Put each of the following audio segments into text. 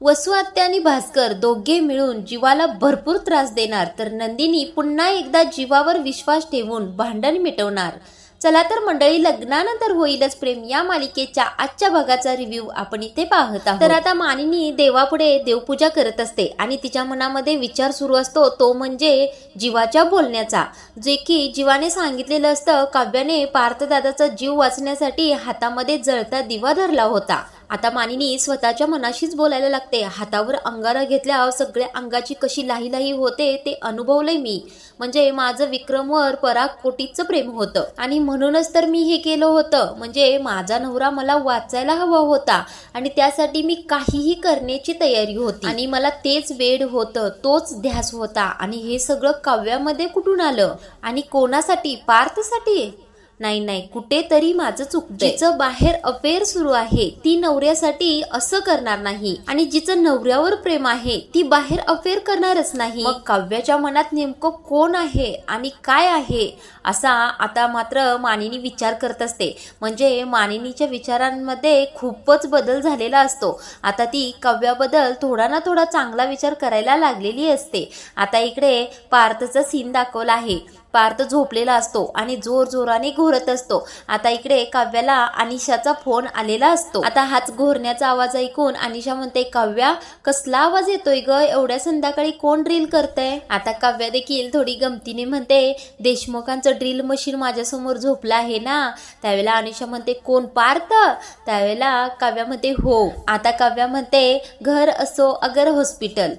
वसुआत्या आणि भास्कर दोघे मिळून जीवाला भरपूर त्रास देणार तर नंदिनी पुन्हा एकदा जीवावर विश्वास ठेवून भांडण मिटवणार. चला तर मंडळी लग्नानंतर होईलच प्रेम. या मालिकेच्या आजच्या भागाचा रिव्ह्यू आपण इथे पाहत आहोत. तर आता मानिनी देवापुढे देवपूजा करत असते आणि तिच्या मनामध्ये विचार सुरू असतो तो म्हणजे जीवाच्या बोलण्याचा. जे की जीवाने सांगितलेलं असतं काव्याने पार्थदादाचा जीव वाचण्यासाठी हातामध्ये जळता दिवा धरला होता. आता मानिनी स्वतःच्या मनाशीच बोलायला लागते. हातावर अंगारा घेतल्यावर सगळ्या अंगाची कशी लाही लाही होते ते अनुभवलंय मी. म्हणजे माझं विक्रमवर पराकोटीचं प्रेम होतं. आणि म्हणूनच तर मी हे केलं होतं. म्हणजे माझा नवरा मला वाचायला हवा होता. आणि त्यासाठी मी काहीही करण्याची तयारी होती. आणि मला तेच वेड होतं तोच ध्यास होता. आणि हे सगळं काव्यामध्ये कुठून आलं? आणि कोणासाठी? पार्थसाठी? नाही नाही कुठेतरी माझं चुकतंय. जिचं बाहेर अफेअर सुरू आहे ती नवऱ्यासाठी असं करणार नाही. आणि जिचं नवऱ्यावर प्रेम आहे ती बाहेर अफेअर करणारच नाही. मग काव्याच्या मनात नेमकं कोण आहे आणि काय आहे असा आता मात्र मानिनी विचार करत असते. म्हणजे मानिनीच्या विचारांमध्ये खूपच बदल झालेला असतो. आता ती काव्याबद्दल थोडा ना थोडा चांगला विचार करायला लागलेली असते. आता इकडे पार्थचा सीन दाखवला आहे. पार्थ झोपलेला असतो आणि जोर जोराने घोरत असतो. आता इकडे काव्याला अनिशाचा फोन आलेला असतो. आता हाच घोरण्याचा आवाज ऐकून अनिशा म्हणते काव्या कसला आवाज येतोय ग? एवढ्या संध्याकाळी कोण ड्रिल करतय? आता काव्या देखील थोडी गमतीने म्हणते देशमुखांचं ड्रिल मशीन माझ्यासमोर झोपलं आहे ना? त्यावेळेला अनिशा म्हणते कोण पार्थ? त्यावेळेला काव्या म्हणते हो. आता काव्या म्हणते घर असो अगर हॉस्पिटल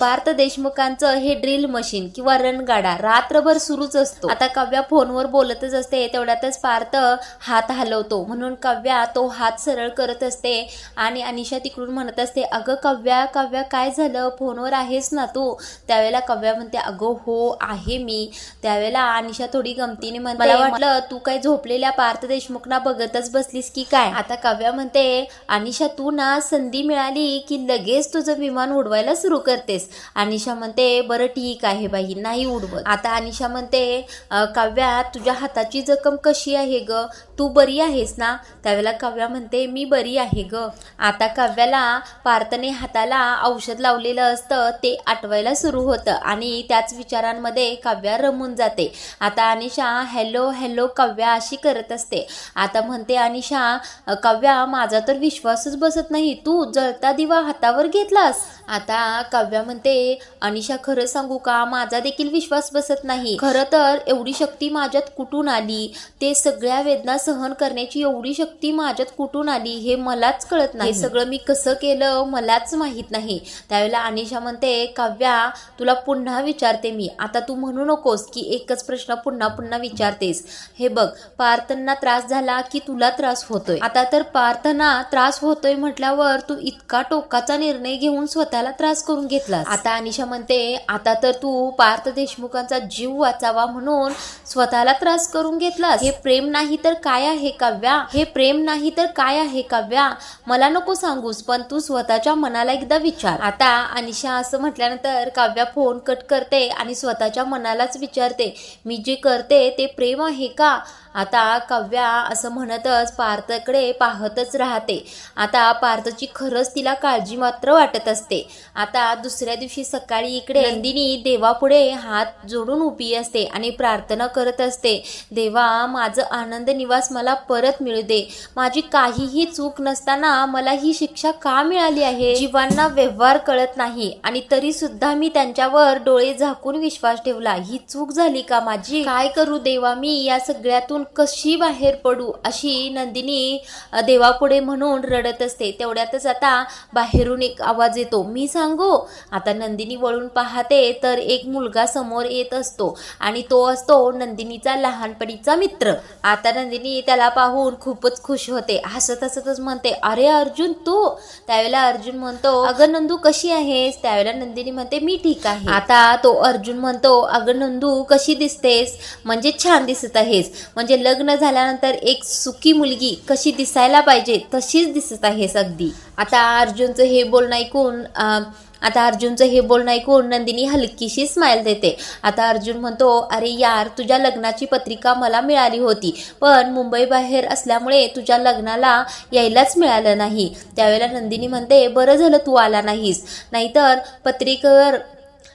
पार्थ देशमुखांचं हे ड्रिल मशीन किंवा रणगाडा रात्रभर सुरूच असतो. आता काव्या फोनवर बोलतच असते तेवढ्यातच पार्थ हात हलवतो. म्हणून काव्या तो हात सरळ करत असते आणि अनिशा तिकडून म्हणत असते अगं काव्या काव्या काय झालं? फोनवर आहेस ना तू? त्यावेळेला काव्या म्हणते अगं हो आहे मी. त्यावेळेला अनिशा थोडी गमतीने म्हणते मला वाटलं तू काय झोपलेल्या पार्थ देशमुखना बघतच बसलीस की काय? आता काव्या म्हणते अनिशा तू ना संधी मिळाली की लगेच तुझं विमान उडवायला सुरू करतेस. अनिशा म्हणते बरं ठीक आहे बाई नाही उडवत. आता अनिशा म्हणते "अ, काव्या तुझ्या हाताची जखम कशी आहे ग? तू बरी आहेस ना? त्यावेळेला काव्या म्हणते मी बरी आहे ग. आता काव्याला पार्थने हाताला औषध लावलेलं असतं ते आठवायला सुरू होतं आणि त्याच विचारांमध्ये काव्या रमून जाते. आता अनिशा हॅलो हॅलो काव्या अशी करत असते. आता म्हणते अनिशा काव्या माझा तर विश्वासच बसत नाही. तू जळता दिवा हातावर घेतलास. आता काव्या म्हणते अनिशा खरं सांगू का? माझा देखील विश्वास बसत नाही. खरं तर एवढी शक्ती माझ्यात कुठून आली? ते सगळ्या वेदना सहन करण्याची एवढी शक्ती माझ्यात कुठून आली हे मलाच कळत नाही. सगळं मी कसं केलं मलाच माहीत नाही. त्यावेळेला अनिशा म्हणते काव्या तुला पुन्हा विचारते मी. आता तू म्हणू नकोस की एकच प्रश्न पुन्हा पुन्हा विचारतेस. हे बघ पार्थना त्रास झाला की तुला त्रास होतोय. आता तर पार्थना त्रास होतोय म्हटल्यावर तू इतका टोकाचा निर्णय घेऊन स्वतःला त्रास करून घेतला आता अनिशा म्हणते आता तर तू पार्थ देशमुखांचा जीव वाचावा म्हणून स्वतःला त्रास करून घेतलास. हे प्रेम नाही तर काय आहे काव्या? हे प्रेम नाही तर काय आहे काव्या? मला नको सांगूस पण तू स्वतःच्या मनाला एकदा विचार. आता अनिशा असं म्हटल्यानंतर काव्या फोन कट करते आणि स्वतःच्या मनालाच विचारते मी जे करते ते प्रेम आहे का? आता काव्या असं म्हणतच पार्थकडे पाहतच राहते. आता पार्थची खरंच तिला काळजी मात्र वाटत असते. आता दुसऱ्या दिवशी सकाळी इकडे नंदिनी देवापुढे हात जोडून उभी असते आणि प्रार्थना करत असते देवा माझं आनंद निवास मला परत मिळू दे. माझी काहीही चूक नसताना मला ही शिक्षा का मिळाली आहे? जीवांना व्यवहार कळत नाही आणि तरी सुद्धा मी त्यांच्यावर डोळे झाकून विश्वास ठेवला. ही चूक झाली का माझी? काय करू देवा मी या सगळ्यातून कशी बाहेर पडू अशी नंदिनी देवापुढे म्हणून रडत असते. तेवढ्यातच आता बाहेरून एक आवाज येतो. मी सांगू? आता नंदिनी वळून पाहते तर एक मुलगा समोर येत असतो आणि तो असतो नंदिनीचा लहानपणीचा मित्र. आता नंदिनी त्याला पाहून खूपच खुश होते. हसत हसतच म्हणते अरे अर्जुन तू? त्यावेळेला अर्जुन म्हणतो अगं नंदू कशी आहेस? त्यावेळेला नंदिनी म्हणते मी ठीक आहे. आता तो अर्जुन म्हणतो अगं नंदू कशी दिसतेस? म्हणजे छान दिसत आहेस. म्हणजे म्हणजे लग्न झाल्यानंतर एक सुखी मुलगी कशी दिसायला पाहिजे तशीच दिसत आहेस अगदी. आता अर्जुनचं हे बोलणं ऐकून आता अर्जुनचं हे बोलणं ऐकून नंदिनी हलकीशी स्माईल देते. आता अर्जुन म्हणतो अरे यार तुझ्या लग्नाची पत्रिका मला मिळाली होती पण मुंबई बाहेर असल्यामुळे तुझ्या लग्नाला यायलाच मिळालं नाही. त्यावेळेला नंदिनी म्हणते बरं झालं तू आला नाहीस. नाहीतर पत्रिकेवर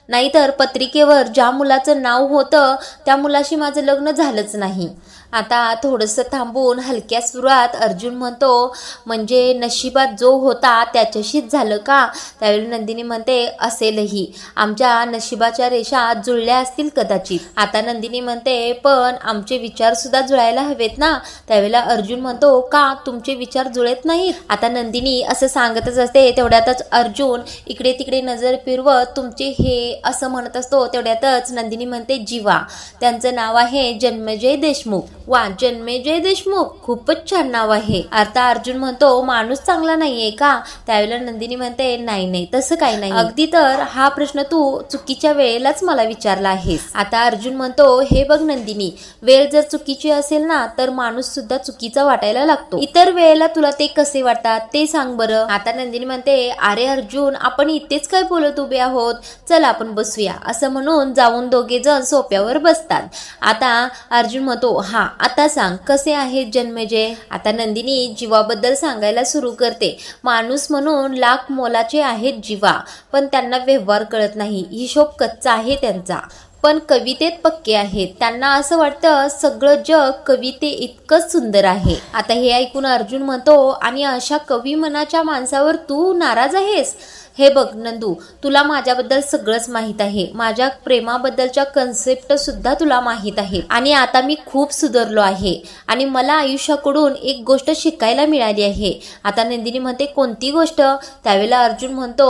नाहीतर पत्रिकेवर ज्या मुलाचं नाव होतं त्या मुलाशी माझं लग्न झालंच नाही. आता थोडंसं थांबून हलक्या सुरात अर्जुन म्हणतो म्हणजे नशिबात जो होता त्याच्याशीच झालं का? त्यावेळी नंदिनी म्हणते असेलही. आमच्या नशिबाच्या रेषा जुळल्या असतील कदाचित. आता नंदिनी म्हणते पण आमचे विचार सुद्धा जुळायला हवेत ना? त्यावेळेला अर्जुन म्हणतो का तुमचे विचार जुळत नाहीत? आता नंदिनी असं सांगतच असते तेवढ्यातच अर्जुन इकडे तिकडे नजर फिरवत तुमचे हे असं म्हणत असतो तेवढ्यातच नंदिनी म्हणते जीवा. त्यांचं नाव आहे जन्मजय देशमुख. वा जन्मेजय देशमुख. खूपच छान नाव आहे. आता अर्जुन म्हणतो माणूस चांगला नाहीये का? त्यावेळेला नंदिनी म्हणते नाही नाही तसं काही नाही. अगदी तर हा प्रश्न तू चुकीच्या वेळेलाच मला विचारला आहेस. आता अर्जुन म्हणतो हे बघ नंदिनी वेळ जर चुकीची असेल ना तर माणूस सुद्धा चुकीचा वाटायला लागतो. इतर वेळेला तुला ते कसे वाटतात ते सांग बरं. आता नंदिनी म्हणते अरे अर्जुन आपण इथेच काय बोलत उभे आहोत? चल आपण बसूया. असं म्हणून जाऊन दोघे जण सोप्यावर बसतात. आता अर्जुन म्हणतो हा आता सांग कसे आहेत जन्मेजय आता नंदिनी जीवाबद्दल सांगायला सुरू करते. माणूस म्हणून लाख मोलाचे आहेत जीवा पण त्यांना व्यवहार कळत नाही. हिशोब कच्चा आहे त्यांचा. पण कवितेत पक्के आहेत. त्यांना असं वाटतं सगळं जग कविते इतकंच सुंदर आहे. आता हे ऐकून अर्जुन म्हणतो आणि अशा कवी मनाच्या माणसावर तू नाराज आहेस? हे बघ नंदू तुला माझ्याबद्दल सगळंच माहीत आहे. माझ्या प्रेमाबद्दलच्या कन्सेप्ट सुद्धा तुला माहीत आहे आणि आता मी खूप सुधारलो आहे. आणि मला आयुष्याकडून एक गोष्ट शिकायला मिळाली आहे. आता नंदिनी म्हणते कोणती गोष्ट? त्यावेळेला अर्जुन म्हणतो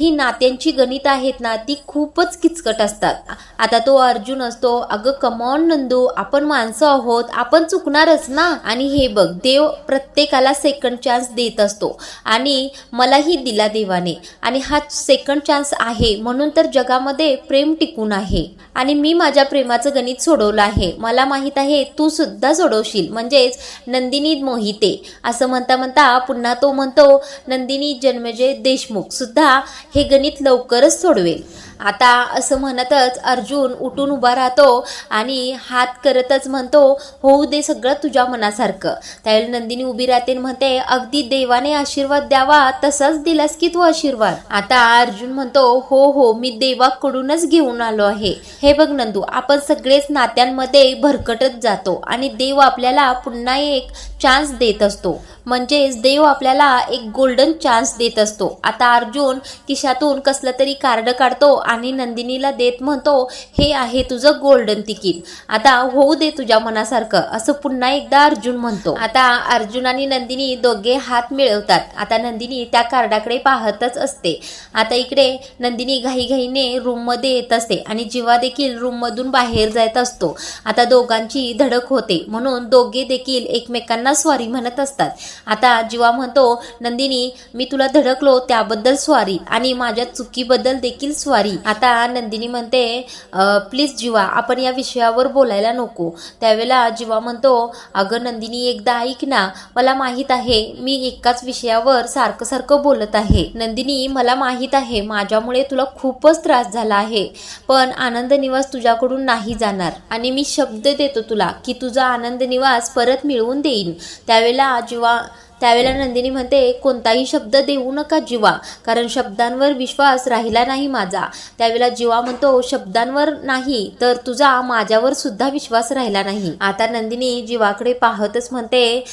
ही नात्यांची गणित आहेत ना ती खूपच किचकट असतात. आता तो अर्जुन असतो अगं कमॉन नंदू आपण माणसं आहोत आपण चुकणारच ना? आणि हे बघ देव प्रत्येकाला सेकंड चान्स देत असतो. आणि मलाही दिला देवाने. आणि हा सेकंड चान्स आहे. म्हणून तर जगामध्ये प्रेम टिकून आहे. आणि मी माझ्या प्रेमाचं गणित सोडवलं आहे. मला माहीत आहे तू सुद्धा सोडवशील. म्हणजेच नंदिनी मोहिते. असं म्हणता म्हणता पुन्हा तो म्हणतो नंदिनी जन्मजय देशमुख. सुद्धा हे गणित लवकरच सोडवेल. आता असं म्हणतच अर्जुन उठून उभा राहतो आणि हात करतच म्हणतो होऊ दे सगळं तुझ्या मनासारखं. त्यावेळी नंदिनी उभी राहते आणि म्हणते अगदी देवाने आशीर्वाद द्यावा तसाच दिलास की तू आशीर्वाद. आता अर्जुन म्हणतो हो हो मी देवाकडूनच घेऊन आलो आहे. हे बघ नंदू आपण सगळेच नात्यांमध्ये भरकटत जातो आणि देव आपल्याला पुन्हा एक चान्स देत असतो. म्हणजेच देव आपल्याला एक गोल्डन चान्स देत असतो. आता अर्जुन किशातून कसलं तरी कार्ड काढतो आणि नंदिनीला देत म्हणतो हे आहे तुझं गोल्डन तिकीट. आता होऊ दे तुझ्या मनासारखं. असं पुन्हा एकदा अर्जुन म्हणतो. आता अर्जुन आणि नंदिनी दोघे हात मिळवतात. आता नंदिनी त्या कार्डाकडे पाहतच असते. आता इकडे नंदिनी घाईघाईने रूममध्ये येत असते आणि जीवा देखील रूममधून बाहेर जात असतो. आता दोघांची धडक होते. म्हणून दोघे देखील एकमेकांना स्वारी म्हणत असतात. आता जीवा म्हणतो नंदिनी मी तुला धडकलो त्याबद्दल स्वारी आणि माझ्या चुकीबद्दल देखील स्वारी. आता नंदिनी म्हणते प्लीज जीवा आपण या विषयावर बोलायला नको. त्यावेळेला जीवा म्हणतो अगं नंदिनी एकदा ऐक ना मला माहीत आहे मी एकाच विषयावर सारखं सारखं बोलत आहे. नंदिनी मला माहीत आहे माझ्यामुळे तुला खूपच त्रास झाला आहे पण आनंद निवास तुझ्याकडून नाही जाणार आणि मी शब्द देतो तुला की तुझा आनंद निवास परत मिळवून देईन. त्यावेळेला जेव्हा त्यावेळेला नंदिनी म्हणते कोणताही शब्द देऊ नका जीवा कारण शब्दांवर विश्वास राहिला नाही माझा. त्यावेळेला जीवा म्हणतो शब्दांवर नाही तर तुझा माझ्यावर सुद्धा विश्वास राहिला नाही. आता नंदिनी जीवाकडे पाहतच म्हणते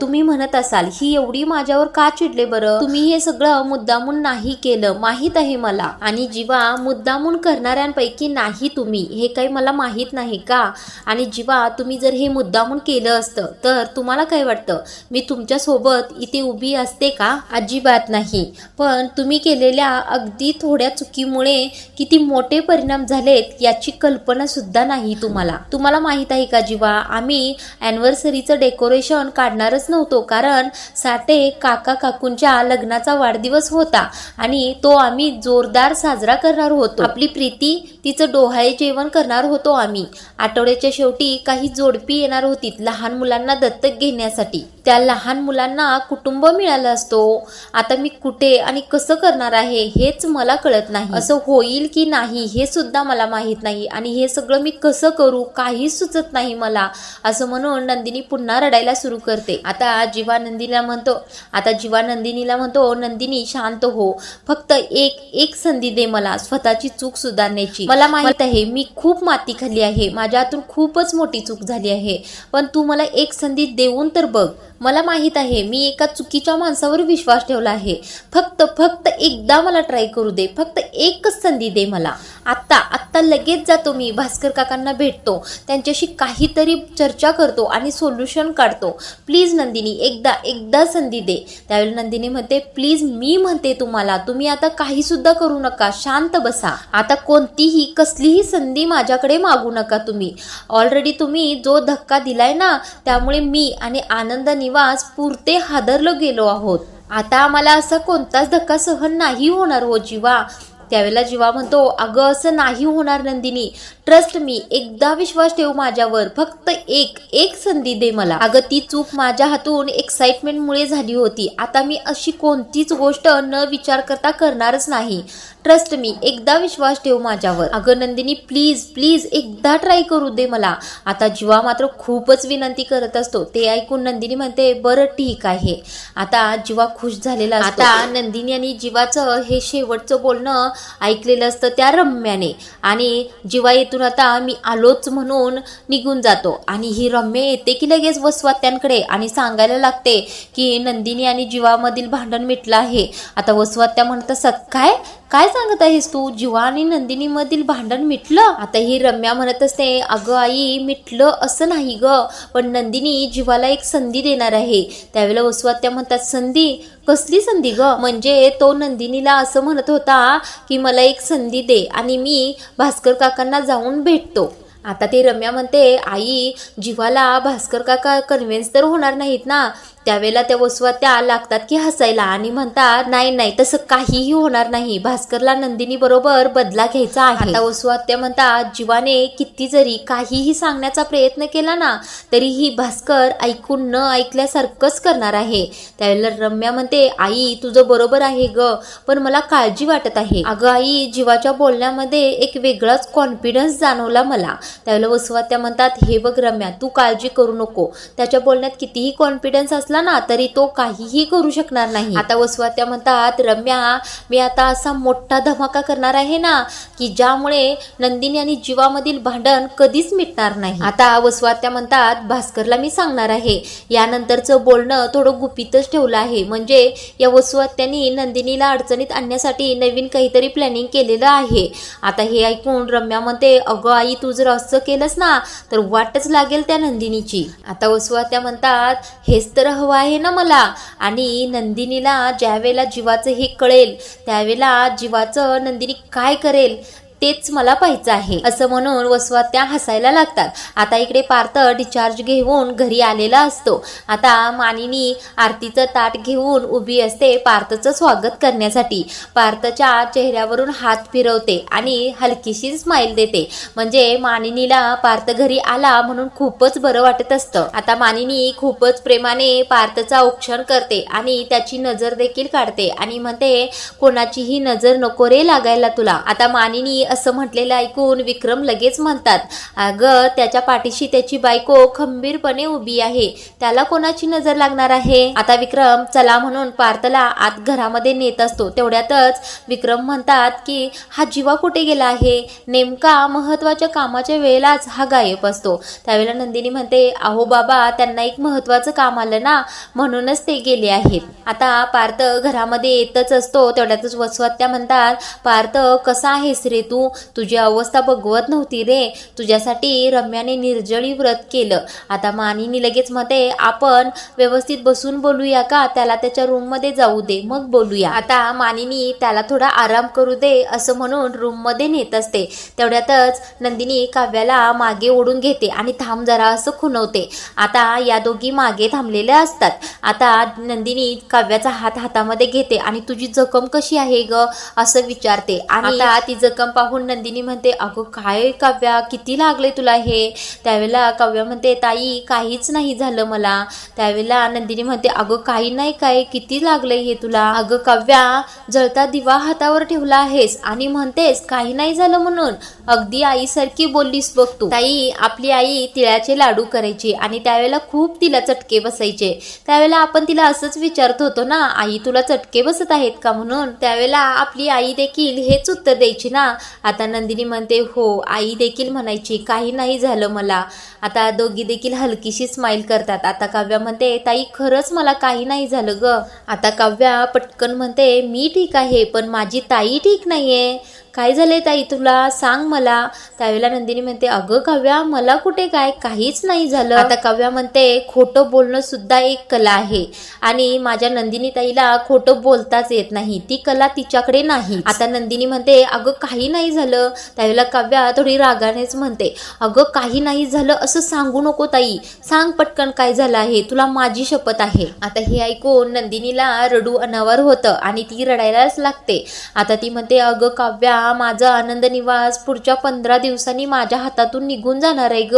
तुम्ही म्हणत असाल ही एवढी माझ्यावर का चिडले बरं? तुम्ही हे सगळं मुद्दामून नाही केलं माहीत आहे मला. आणि जीवा मुद्दामून करणाऱ्यांपैकी नाही तुम्ही हे काही मला माहीत नाही का? आणि जीवा तुम्ही जर हे मुद्दामून केलं असतं तर तुम्हाला काय वाटतं? मी तुमच्यासोबत सोबत इथे उभी असते का? अजिबात नाही. पण तुम्ही केलेल्या अगदी थोड्या चुकीमुळे किती मोठे परिणाम झालेत याची कल्पना सुद्धा नाही तुम्हाला. तुम्हाला माहीत आहे का जीवा? आम्ही अॅनिव्हर्सरीचं डेकोरेशन काढणारच नव्हतो कारण साठे काका काकूंच्या लग्नाचा वाढदिवस होता आणि तो आम्ही जोरदार साजरा करणार होतो. आपली प्रीती तिचं डोहाळे जेवण करणार होतो आम्ही. आठवड्याच्या शेवटी काही जोडपी येणार होती लहान मुलांना दत्तक घेण्यासाठी. त्या लहान मुलांना कुटुंब मिळालं असतो. आता मी कुठे आणि कसं करणार आहे हेच मला कळत नाही. असं होईल की नाही हे सुद्धा मला माहीत नाही. आणि हे सगळं मी कसं करू काही सुचत नाही मला. असं म्हणून नंदिनी पुन्हा रडायला सुरू करते. आता जीवा नंदिनीला म्हणतो आता जीवा नंदिनीला म्हणतो नंदिनी शांत हो. फक्त एक एक संधी दे मला स्वतःची चूक सुधारण्याची. मला माहीत आहे मी खूप माती खाल्ली आहे. माझ्या हातून खूपच मोठी चूक झाली आहे. पण तू मला एक संधी देऊन तर बघ. मला माहीत आहे मी एका चुकीच्या माणसावर विश्वास ठेवला आहे. फक्त फक्त एकदा मला ट्राय करू दे फक्त एकच संधी दे मला. आत्ता आत्ता लगेच जातो मी भास्कर काकांना भेटतो त्यांच्याशी काहीतरी चर्चा करतो आणि सोल्युशन काढतो. प्लीज नंदिनी एकदा एकदा संधी दे. त्यावेळी नंदिनी म्हणते प्लीज मी म्हणते तुम्हाला तुम्ही आता काहीसुद्धा करू नका शांत बसा. आता कोणतीही कसलीही संधी माझ्याकडे मागू नका तुम्ही. ऑलरेडी तुम्ही जो धक्का दिलाय ना त्यामुळे मी आणि आनंद निवास पुरते हादरलो गेलो आहोत. आता आम्हाला असा कोणताच धक्का सहन नाही होणार हो जीवा. त्यावेळेला जीवा म्हणतो अगं असं नाही होणार नंदिनी. ट्रस्ट मी एकदा विश्वास ठेव माझ्यावर. फक्त एक एक संधी दे मला. अगं ती चूक माझ्या हातून एक्साइटमेंटमुळे झाली होती. आता मी अशी कोणतीच गोष्ट न विचार करता करणारच नाही. ट्रस्ट मी एकदा विश्वास ठेव माझ्यावर. अगं नंदिनी प्लीज प्लीज एकदा ट्राय करू दे मला. आता जीवा मात्र खूपच विनंती करत असतो. ते ऐकून नंदिनी म्हणते बरं ठीक आहे. आता जीवा खुश झालेला. आता नंदिनी आणि जीवाचं हे शेवटचं बोलणं ऐकलेलं असतं त्या रम्याने. आणि जीवा येथून आता मी आलोच म्हणून निघून जातो. आणि ही रम्य येते की लगेच वसवात्यांकडे आणि सांगायला लागते की नंदिनी आणि जीवामधील भांडण मिटलं आहे. आता वसवात्या म्हणत असतात काय? काय सांगत आहेस तू? जीवा आणि नंदिनीमधील भांडण मिटलं? आता ही रम्या म्हणत असते अगं आई मिटलं असं नाही ग पण नंदिनी जीवाला एक संधी देणार आहे. त्यावेळेला वसवात्या म्हणतात संधी? कसली संधी ग? म्हणजे तो नंदिनीला असं म्हणत होता की मला एक संधी दे आणि मी भास्कर काकांना जाऊन भेटतो. आता ते रम्या म्हणते आई जीवाला भास्कर काका कन्व्हिन्स तर होणार नाहीत ना. त्यावेळेला त्या वसवात्या लागतात की हसायला आणि म्हणतात नाही नाही तसं काहीही होणार नाही. भास्करला नंदिनी बरोबर बदला घ्यायचा आहे. आता वसवात्या म्हणतात जीवाने किती जरी काहीही सांगण्याचा प्रयत्न केला ना तरीही भास्कर ऐकून न ऐकल्यासारखंच करणार आहे. त्यावेळेला रम्या म्हणते आई तुझं बरोबर आहे ग पण मला काळजी वाटत आहे. अगं आई जीवाच्या बोलण्यामध्ये एक वेगळाच कॉन्फिडन्स जाणवला मला. त्यावेळेला वसवात्या म्हणतात हे बघ रम्या तू काळजी करू नको. त्याच्या बोलण्यात कितीही कॉन्फिडन्स असला ना तरी तो काहीही करू शकणार नाही. आता वसवात्या म्हणतात रम्या मी आता असा मोठा धमाका करणार आहे ना की ज्यामुळे नंदिनी आणि जीवामधील भांडण कधीच मिटणार नाही. आता वसवात्या म्हणतात भास्करला मी सांगणार आहे. यानंतरचं बोलणं थोडं गुपितच ठेवलं आहे. म्हणजे या वसवात्यांनी नंदिनीला अडचणीत आणण्यासाठी नवीन काहीतरी प्लॅनिंग केलेलं आहे. आता हे ऐकून रम्या म्हणते अगं आई तू जर असं केलंस ना तर वाटच लागेल त्या नंदिनीची. आता वसवात्या म्हणतात हेच तर हवं आहे ना मला? आणि नंदिनीला ज्यावेळेला जीवाचं हे कळेल त्यावेळेला जीवाचं नंदिनी काय करेल? तेच मला पाहायचं आहे. असं म्हणून वसवात्या हसायला लागतात. आता इकडे पार्थ डिस्चार्ज घेऊन घरी आलेला असतो. आता मानिनी आरतीचं ताट घेऊन उभी असते पार्थचं स्वागत करण्यासाठी. पार्थच्या चेहऱ्यावरून हात फिरवते आणि हलकीशी स्माईल देते. म्हणजे मानिनीला पार्थ घरी आला म्हणून खूपच बरं वाटत असतं. आता मानिनी खूपच प्रेमाने पार्थचा औक्षण करते आणि त्याची नजर देखील काढते आणि म्हणते कोणाचीही नजर नको रे लागायला तुला. आता मानिनी असं म्हटलेलं ऐकून विक्रम लगेच म्हणतात अगं त्याच्या पाठीशी त्याची बायको खंबीरपणे उभी आहे. त्याला कोणाची नजर लागणार आहे? आता विक्रम चला म्हणून पार्थला आत घरामध्ये नेत असतो. तेवढ्यातच विक्रम म्हणतात की हा जीवा कुठे गेला आहे? नेमका महत्त्वाच्या कामाच्या वेळेलाच हा गायब असतो. त्यावेळेला नंदिनी म्हणते अहो बाबा त्यांना एक महत्वाचं काम आलं ना म्हणूनच ते गेले आहेत. आता पार्थ घरामध्ये येतच असतो. तेवढ्यातच वसवत्या म्हणतात पार्थ कसा आहेस रे तू? तू तुझी अवस्था बघवत नव्हती रे. तुझ्यासाठी रम्याने निर्जळी व्रत केलं. आता मानिनी लगेच म्हणते आपण व्यवस्थित बसून बोलूया का? त्याला त्याच्या रूममध्ये जाऊ दे मग बोलूया. आता मानिनी त्याला थोडा आराम करू दे असं म्हणून रूममध्ये नेत असते. तेवढ्यातच नंदिनी काव्याला मागे ओढून घेते आणि थांब जरा असं खुणवते. आता या दोघी मागे थांबलेल्या असतात. आता नंदिनी काव्याचा हात हातामध्ये घेते आणि तुझी जखम कशी आहे ग? असं विचारते. आणि आता ती जखम पाहून नंदिनी म्हणते अगं काय काव्या? किती लागले तुला हे? त्यावेळेला काव्या म्हणते ताई काहीच नाही झालं मला. त्यावेळेला नंदिनी म्हणते अगं काही नाही काय? किती लागलंय हे तुला? अगं काव्या जळता दिवा हातावर ठेवला आहेस आणि म्हणतेस काही नाही झालं म्हणून. अगदी आईसारखी बोललीस बघ तू. ताई आपली आई तिळाचे लाडू करायची आणि त्यावेळेला खूप तिला चटके बसायचे. त्यावेळेला आपण तिला असंच विचारत होतो ना आई तुला चटके बसत आहेत का म्हणून? त्यावेळेला आपली आई देखील हेच उत्तर द्यायची ना. आता नंदिनी म्हणते हो आई देखील म्हणायची काही नाही झालं मला. आता दोघी देखील हलकीशी स्माईल करतात. आता काव्या म्हणते ताई खरंच मला काही नाही झालं ग. आता काव्या पटकन म्हणते मी ठीक आहे पण माझी ताई ठीक नाहीये. काय झालंय ताई? तुला सांग मला. त्यावेळेला नंदिनी म्हणते अगं काव्या मला कुठे काय? काहीच नाही झालं. आता काव्या म्हणते खोटं बोलणं सुद्धा एक कला आहे आणि माझ्या नंदिनी ताईला खोटं बोलताच येत नाही. ती कला तिच्याकडे नाही. आता नंदिनी म्हणते अगं काही नाही झालं. त्यावेळेला काव्या थोडी रागानेच म्हणते अगं काही नाही झालं असं सांगू नको ताई. सांग पटकन काय झालं आहे. तुला माझी शपथ आहे. आता हे ऐकून नंदिनीला रडू अनावर होतं आणि ती रडायलाच लागते. आता ती म्हणते अगं काव्या माझा आनंद निवास पुढच्या पंधरा दिवसांनी माझ्या हातातून निघून जाणार आहे ग.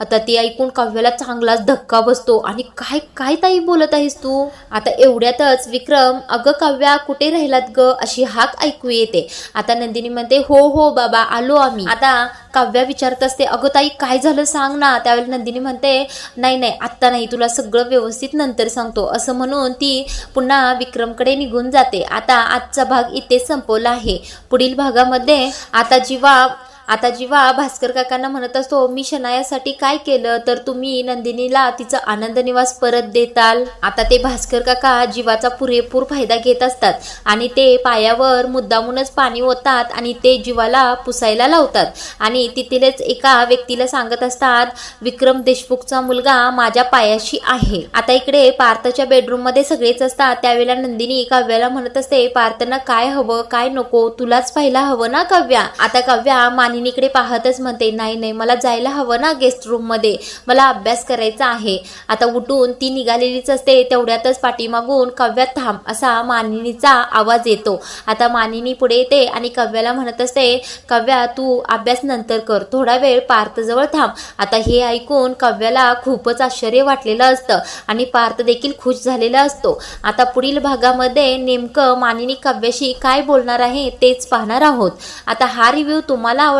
आता ती ऐकून काव्याला चांगलाच धक्का बसतो. आणि काय काय ताई बोलत आहेस तू? आता एवढ्यातच विक्रम अगं काव्या कुठे राहिलात ग? अशी हाक ऐकू येते. आता नंदिनी म्हणते हो हो बाबा आलो आम्ही. आता काव्या विचारत असते अगं ताई काय झालं सांग ना. त्यावेळेला नंदिनी म्हणते नाही नाही आत्ता नाही तुला सगळं व्यवस्थित नंतर सांगतो. असं म्हणून ती पुन्हा विक्रमकडे निघून जाते. आता आजचा भाग इथे संपवला आहे. पुढील भागात भागामध्ये आता जेव्हा आता जेव्हा भास्कर काकांना म्हणत असतो मी शनायासाठी काय केलं? तर तुम्ही नंदिनीला तिचा आनंद निवास परत देताल. आता ते भास्कर काका जीवाचा पुरेपूर फायदा घेत असतात आणि ते पायावर मुद्दामूनच पाणी ओतात आणि ते जीवाला पुसायला लावतात. आणि तिथलेच एका व्यक्तीला सांगत असतात विक्रम देशमुखचा मुलगा माझ्या पायाशी आहे. आता इकडे पार्थच्या बेडरूममध्ये सगळेच असतात. त्यावेळेला नंदिनी काव्याला म्हणत असते पार्थना काय हवं? काय नको? तुलाच पाहायला हवं ना काव्या? आता काव्या मानिनीकडे पाहतच म्हणते नाही नाही मला जायला हवं ना गेस्ट रूममध्ये मला अभ्यास करायचा आहे. आता उठून ती निघालेलीच असते तेवढ्यातच पाठीमागून काव्या थांब असा मानिनीचा आवाज येतो. आता मानिनी पुढे येते आणि काव्याला म्हणत असते काव्या तू अभ्यास नंतर कर थोडा वेळ पार्थजवळ थांब. आता हे ऐकून काव्याला खूपच आश्चर्य वाटलेलं असतं आणि पार्थ देखील खुश झालेला असतो. आता पुढील भागामध्ये नेमकं मानिनी काव्याशी काय बोलणार आहे तेच पाहणार आहोत. आता हा रिव्ह्यू तुम्हाला